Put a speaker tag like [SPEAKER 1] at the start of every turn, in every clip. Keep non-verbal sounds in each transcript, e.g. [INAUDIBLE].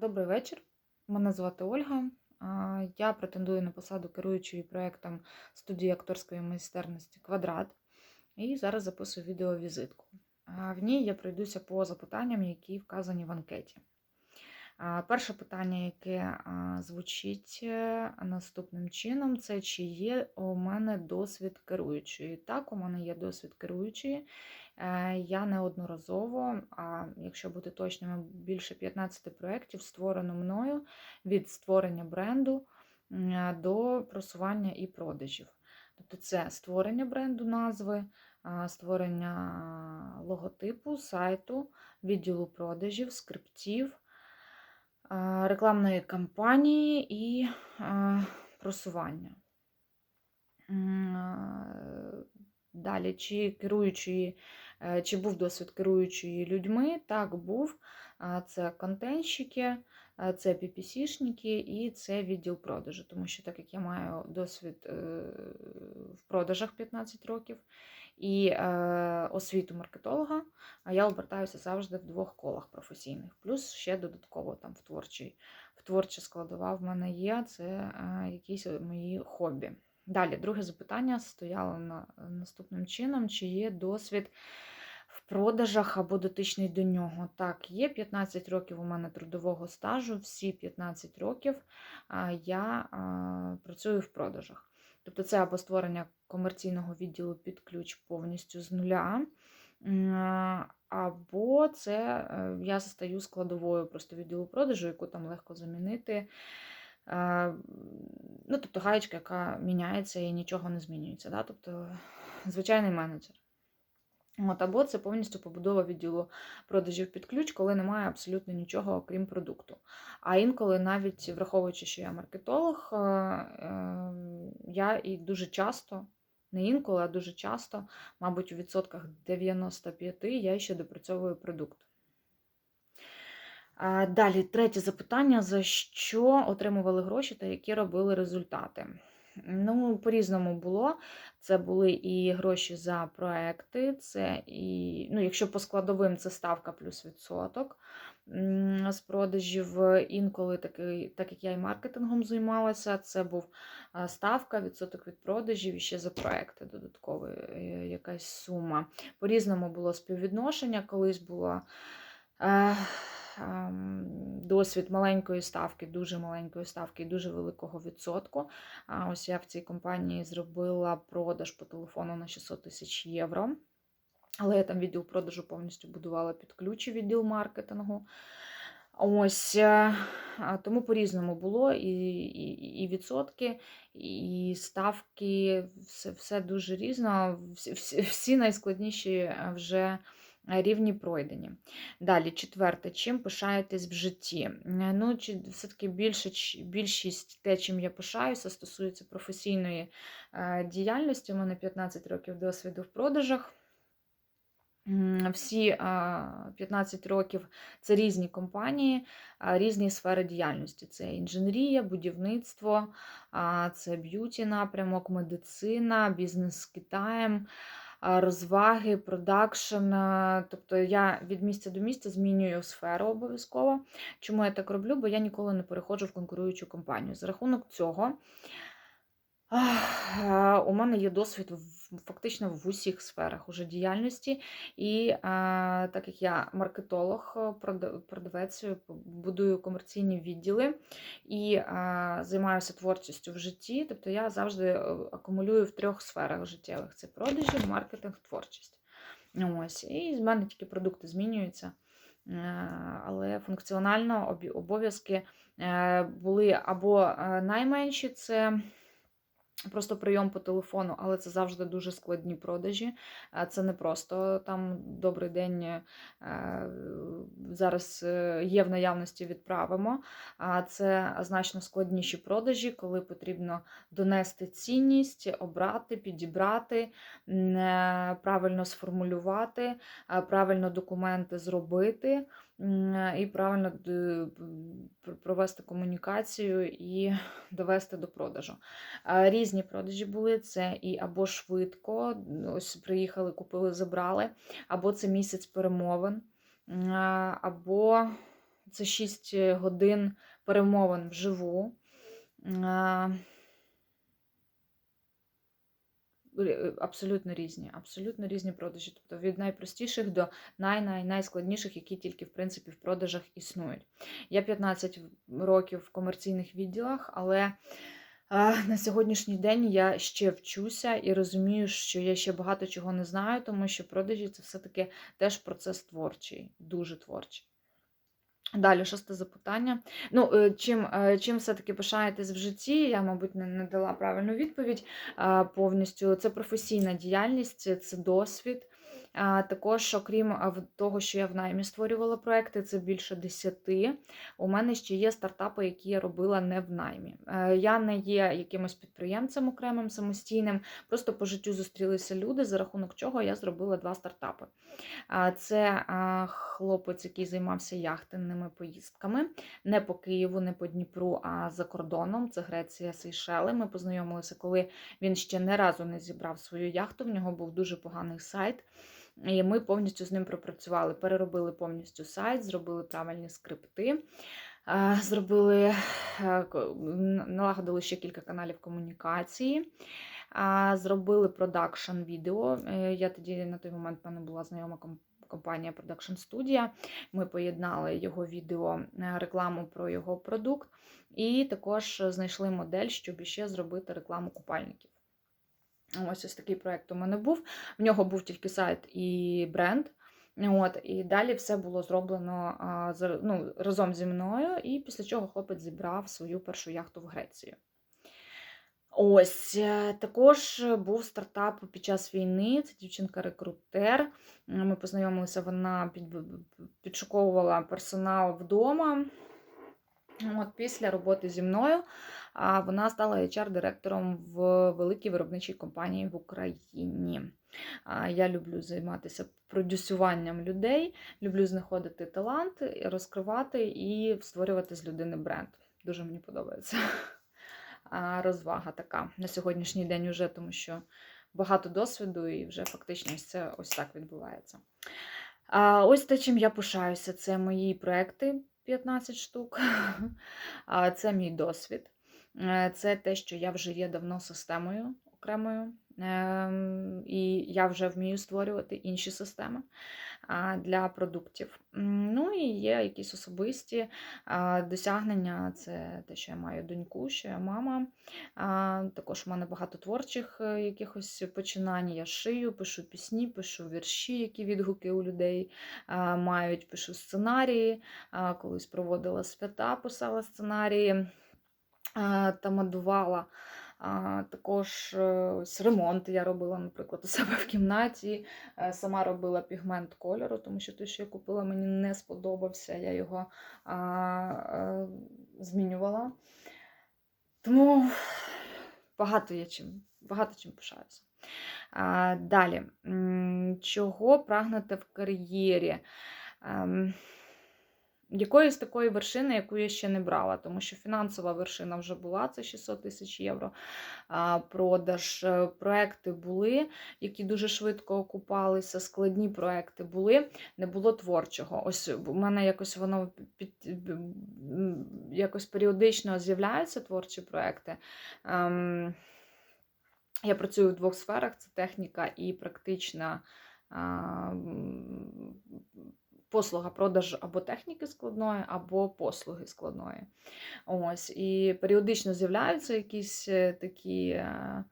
[SPEAKER 1] Добрий вечір. Мене звати Ольга. Я претендую на посаду керуючої проєктом студії акторської майстерності Квадрат. І зараз записую відеовізитку. В ній я пройдуся по запитанням, які вказані в анкеті. Перше питання, яке звучить е, наступним чином, це чи є у мене досвід керуючої. Так, у мене є досвід керуючої. Е, Я неодноразово, а якщо бути точними, більше 15 проєктів створено мною від створення бренду до просування і продажів. Тобто це створення бренду назви, створення логотипу, сайту, відділу продажів, скриптів, рекламної кампанії і просування. Далі, чи керуючої, е, чи був досвід керуючої людьми? Так, був. Це контентщики, це PPC-шники і це відділ продажу. Тому що, так як я маю досвід е, в продажах 15 років і е, освіту маркетолога, а я обертаюся завжди в двох колах професійних. Плюс ще додатково там в творчій, в творча складова в мене є, це е, якісь мої хобі. Далі, друге запитання стояло на, наступним чином: чи є досвід в продажах або дотичний до нього? Так, є 15 років у мене трудового стажу, всі 15 років я а, працюю в продажах. Тобто це або створення комерційного відділу під ключ повністю з нуля. Або це е, я стаю складовою просто відділу продажу, яку там легко замінити. Е, Ну, тобто гаєчка, яка міняється і нічого не змінюється. Да? Тобто звичайний менеджер. От, або це повністю побудова відділу продажів під ключ, коли немає абсолютно нічого, окрім продукту. А інколи, навіть враховуючи, що я маркетолог, е, е, я і дуже часто, не інколи, а дуже часто, мабуть, у відсотках 95 я ще допрацьовую продукт. Далі, третє запитання: за що отримували гроші та які робили результати? Ну, по-різному було. Це були і гроші за проекти, це і, ну, якщо по складовим, це ставка плюс відсоток з продажів. Інколи такий, так як я і маркетингом займалася, це був ставка, відсоток від продажів і ще за проекти додаткова е, якась сума. По-різному було співвідношення, колись було. Досвід маленької ставки, дуже маленької ставки і дуже великого відсотку. Ось я в цій компанії зробила продаж по телефону на 600 тисяч євро. Але я там відділ продажу повністю будувала під ключ відділ маркетингу. Ось е, тому по-різному було і, і, і відсотки, і ставки, все, все дуже різно. Всі, всі, всі найскладніші е, вже рівні пройдені. Далі, четверте, чим пишаєтесь в житті? Е, Ну, чи все-таки більшість те, чим я пишаюся, стосується професійної е, діяльності. У мене 15 років досвіду в продажах. Всі 15 років це різні компанії, різні сфери діяльності. Це інженерія, будівництво, це б'юті напрямок, медицина, бізнес з Китаєм, розваги, продакшн. Тобто я від місця до місця змінюю сферу обов'язково. Чому я так роблю? Бо я ніколи не переходжу в конкуруючу компанію. За рахунок цього. Е, У мене є досвід фактично в усіх сферах уже діяльності, і так як я маркетолог, е, продавець, е, будую комерційні відділи і займаюся творчістю в житті, тобто я завжди е, акумулюю в трьох сферах життєвих: це продажі, маркетинг, творчість. Ось, і з мене тільки продукти змінюються. Але функціонально обов'язки були або найменші, це Просто прийом по телефону, але це завжди дуже складні продажі. Це не просто там добрий день е, зараз е, є в наявності, відправимо. А це значно складніші продажі, коли потрібно донести цінність, обрати, підібрати, е, правильно сформулювати, правильно документи зробити і правильно провести комунікацію і [LAUGHS] довести до продажу. Різні продажі були це і або швидко, ось приїхали, купили, забрали, або це місяць перемовин, або Це 6 годин перемовин вживу. Е, ри- Абсолютно різні, абсолютно різні продажі. Тобто від найпростіших до найскладніших, які тільки в принципі в продажах існують. Я 15 років в комерційних відділах, але на сьогоднішній день я ще вчуся і розумію, що я ще багато чого не знаю, тому що продажі це все-таки теж процес творчий, дуже творчий. Далі, шосте запитання. Ну, е, чим, е, чим все-таки пишаєтесь в житті? Я, мабуть, не, не дала правильну відповідь повністю. Це професійна діяльність, це досвід. А, також, окрім того, що я в наймі створювала проекти, це більше десяти. У мене ще є стартапи, які я робила не в наймі. Е, Я не є якимось підприємцем окремим самостійним. Просто по життю зустрілися люди, за рахунок чого я зробила два стартапи. Це хлопець, який займався яхтенними поїздками не по Києву, не по Дніпру, а за кордоном. Це Греція, Сейшели. Ми познайомилися, коли він ще не разу не зібрав свою яхту. В нього був дуже поганий сайт. І ми повністю з ним пропрацювали, переробили повністю сайт, зробили правильні скрипти, е, зробили, е, налагодили ще кілька каналів комунікації. Зробили продакшн відео. Е, Я тоді на той момент в мене була знайома компанія Production Studio. Ми поєднали його відео, рекламу про його продукт, і також знайшли модель, щоб ще зробити рекламу купальників. Ось ось такий проєкт у мене був. В нього був тільки сайт і бренд. От, і далі все було зроблено ну, разом зі мною, і після чого хлопець зібрав свою першу яхту в Грецію. Ось е, також був стартап під час війни. Це дівчинка-рекрутер. Ми познайомилися, вона під, підшуковувала персонал вдома. От після роботи зі мною вона стала HR-директором в великій виробничій компанії в Україні. Я люблю займатися продюсуванням людей, люблю знаходити талант, розкривати і створювати з людини бренд. Дуже мені подобається. Розвага така на сьогоднішній день уже, тому що багато досвіду і вже фактично це ось так відбувається. Ось те, чим я пишаюся, це мої проекти 15 штук. [LAUGHS] Це мій досвід. Е, Це те, що я вже є давно системою окремою, ем, і я вже вмію створювати інші системи для продуктів. Ну і є якісь особисті досягнення. Це те, що я маю доньку, що я мама. Також у мене багато творчих е, якихось починань. Я шию, пишу пісні, пишу вірші, які відгуки у людей мають, пишу сценарії. Колись проводила свята, писала сценарії, а, тамадувала. Також е, ось ремонт я робила, наприклад, у себе в кімнаті. Е, Сама робила пігмент кольору, тому що той, що я купила, мені не сподобався. Я його е, змінювала. Тому багато є чим, багато чим пишаюся. Далі, чого прагнете в кар'єрі? Якоїсь такої вершини, яку я ще не брала, тому що фінансова вершина вже була, це 600 тисяч євро продаж. Е, Проекти були, які дуже швидко окупалися, складні проекти були, не було творчого. Ось у мене якось воно під, якось періодично з'являються творчі проекти. Ем, я працюю в двох сферах: це техніка і практична послуга продаж або техніки складної, або послуги складної. Ось, і періодично з'являються якісь е, такі е,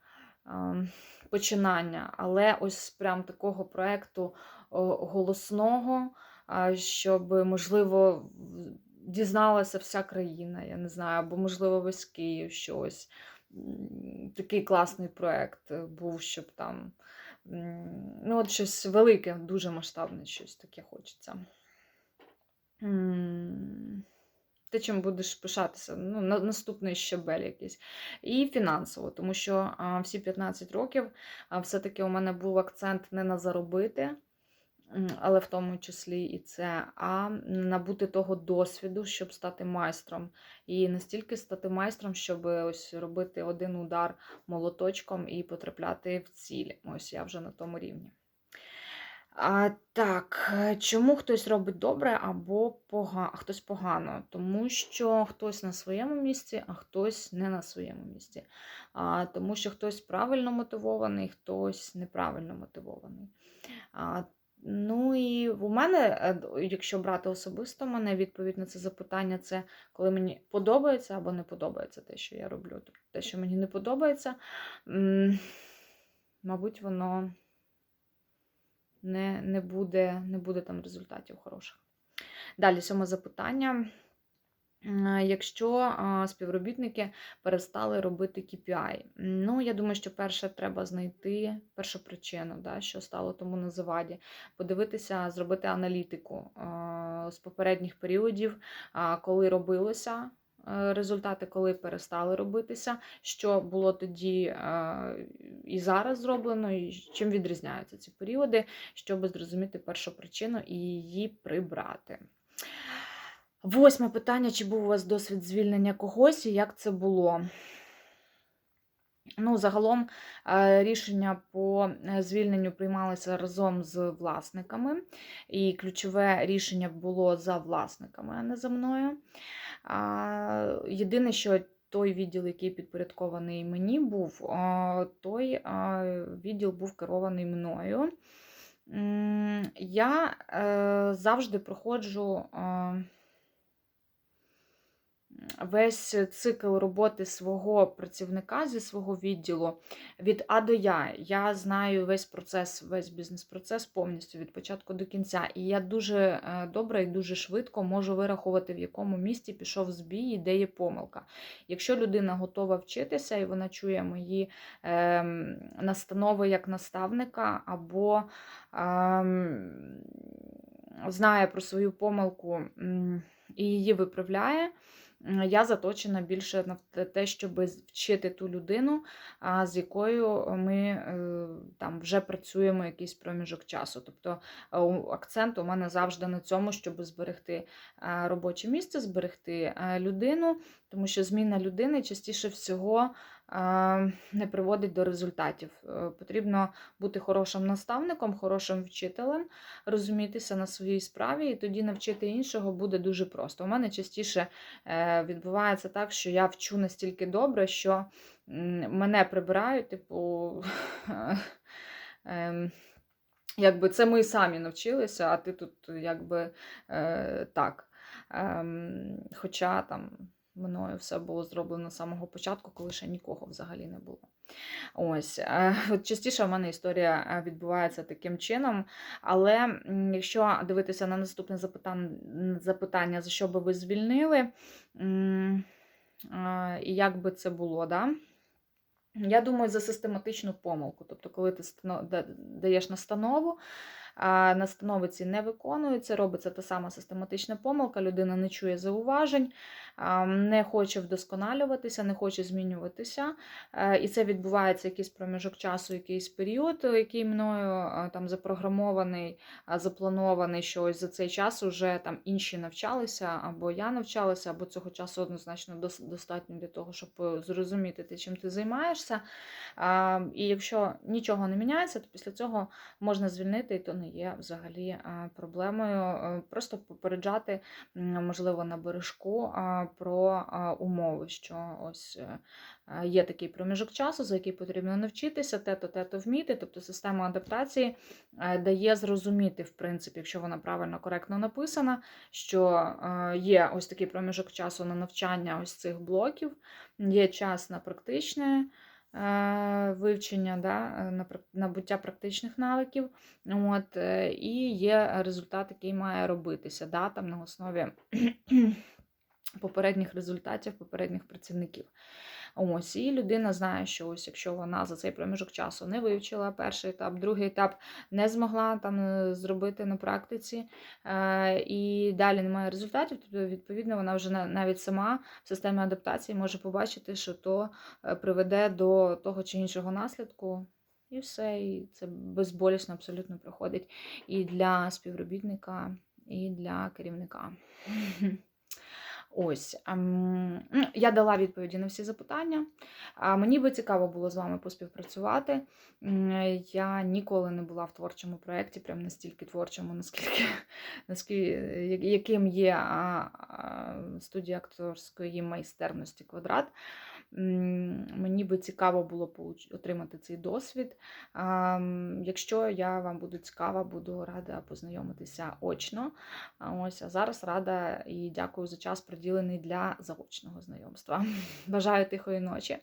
[SPEAKER 1] починання, але ось прям такого проекту голосного, щоб, можливо, дізналася вся країна, я не знаю, або, можливо, весь Київ щось. Такий класний проект е, був, щоб там. Ну, от щось велике, дуже масштабне, щось таке хочеться. Ти чим будеш пишатися, ну, наступний щебель якийсь. І фінансово, тому що а, всі 15 років все-таки у мене був акцент не на заробити, але в тому числі і це, а набути того досвіду, щоб стати майстром. І не стільки стати майстром, щоб ось робити один удар молоточком і потрапляти в ціль. Ось я вже на тому рівні. А, так, е, чому хтось робить добре або пога... хтось погано? Тому що хтось на своєму місці, а хтось не на своєму місці. А, тому що хтось правильно мотивований, хтось неправильно мотивований. А, ну і у мене, е, якщо брати особисто мене, відповідь на це запитання це коли мені подобається або не подобається те, що я роблю. Тобто те, що мені не подобається, мабуть, воно не, не, буде, не буде там результатів хороших. Далі, сьоме запитання. Якщо співробітники перестали робити KPI, ну я думаю, що перше треба знайти першу причину, да, що стало тому на заваді, подивитися, зробити аналітику з попередніх періодів, коли робилося. е, Результати, коли перестали робитися, що було тоді і зараз зроблено, і чим відрізняються ці періоди, щоб зрозуміти першу причину і її прибрати. Восьме питання: чи був у вас досвід звільнення когось і як це було? Ну, загалом е, рішення по е, звільненню приймалися разом з власниками, і ключове рішення було за власниками, а не за мною. Єдине, що той відділ, який підпорядкований мені був, той відділ був керований мною. Я е, завжди проходжу. Весь цикл роботи свого працівника зі свого відділу від А до Я. Я знаю весь процес, весь бізнес-процес повністю від початку до кінця. І я дуже е, добре і дуже швидко можу вирахувати, в якому місці пішов збій і де є помилка. Якщо людина готова вчитися і вона чує мої е, настанови як наставника, або е, знає про свою помилку і її виправляє. Я заточена більше на те- щоб вчити ту людину, з якою ми е, там вже працюємо якийсь проміжок часу. Тобто е, акцент у мене завжди на цьому, щоб зберегти е, робоче місце, зберегти людину, тому що зміна людини частіше всього не приводить до результатів. Е, Потрібно бути хорошим наставником, хорошим вчителем, розумітися на своїй справі, і тоді навчити іншого буде дуже просто. У мене частіше е, відбувається так, що я вчу настільки добре, що мене прибирають, типу. [LAUGHS] ем, Якби це ми самі навчилися, а ти тут якби е, так. Ем, хоча там мною все було зроблено з самого початку, коли ще нікого взагалі не було. Ось е, [LAUGHS] частіше в мене історія е, відбувається таким чином. Але якщо дивитися на наступне запитання, за що би ви звільнили, е, і як би це було, да? Я думаю, за систематичну помилку. Тобто, коли ти даєш настанову, настанови ці не виконуються, робиться та сама систематична помилка, людина не чує зауважень, не хоче вдосконалюватися, не хоче змінюватися. Е, І це відбувається якийсь проміжок часу, якийсь період, який мною е, там запрограмований, запланований, що ось за цей час вже там інші навчалися, або я навчалася, або цього часу однозначно достатньо для того, щоб е, зрозуміти, ти, чим ти займаєшся. І якщо нічого не міняється, то після цього можна звільнити, і то не є взагалі проблемою. Е, Просто попереджати, можливо, на бережку про умови, що ось. е, Є такий проміжок часу, за який потрібно навчитися, те-то, те-то вміти. Тобто система адаптації е, дає зрозуміти, в принципі, якщо вона правильно, коректно написана, що є ось такий проміжок часу на навчання ось цих блоків, є час на практичне вивчення, да, е, набуття практичних навиків. От, е, і є результат, який має робитися да, там на основі попередніх результатів, попередніх працівників. Ось, і людина знає, що ось якщо вона за цей проміжок часу не вивчила перший етап, другий етап не змогла там е, зробити на практиці, е, і далі немає результатів, то відповідно вона вже на- навіть сама в системі адаптації може побачити, що то е, приведе до того чи іншого наслідку. І все, і це безболісно абсолютно проходить і для співробітника, і для керівника. [LAUGHS] Ось ну, я дала відповіді на всі запитання. Мені би цікаво було з вами поспівпрацювати. Я ніколи не була в творчому проєкті, прям настільки творчому, наскільки, [LAUGHS] наскільки яким є студія акторської майстерності квадрат. Мені би цікаво було отримати цей досвід. Якщо я вам буду цікава, буду рада познайомитися очно. Ось, а зараз рада і дякую за час, приділений для заочного знайомства. [LAUGHS] Бажаю тихої ночі,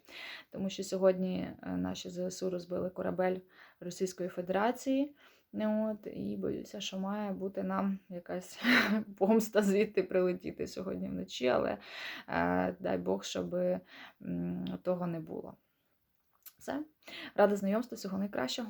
[SPEAKER 1] тому що сьогодні е, наші ЗСУ розбили корабель Російської Федерації. Ну, От, і боюся, що має бути нам якась [LAUGHS] помста звідти прилетіти сьогодні вночі, але е, дай Бог, щоб того не було. Все. Рада знайомству, всього найкращого.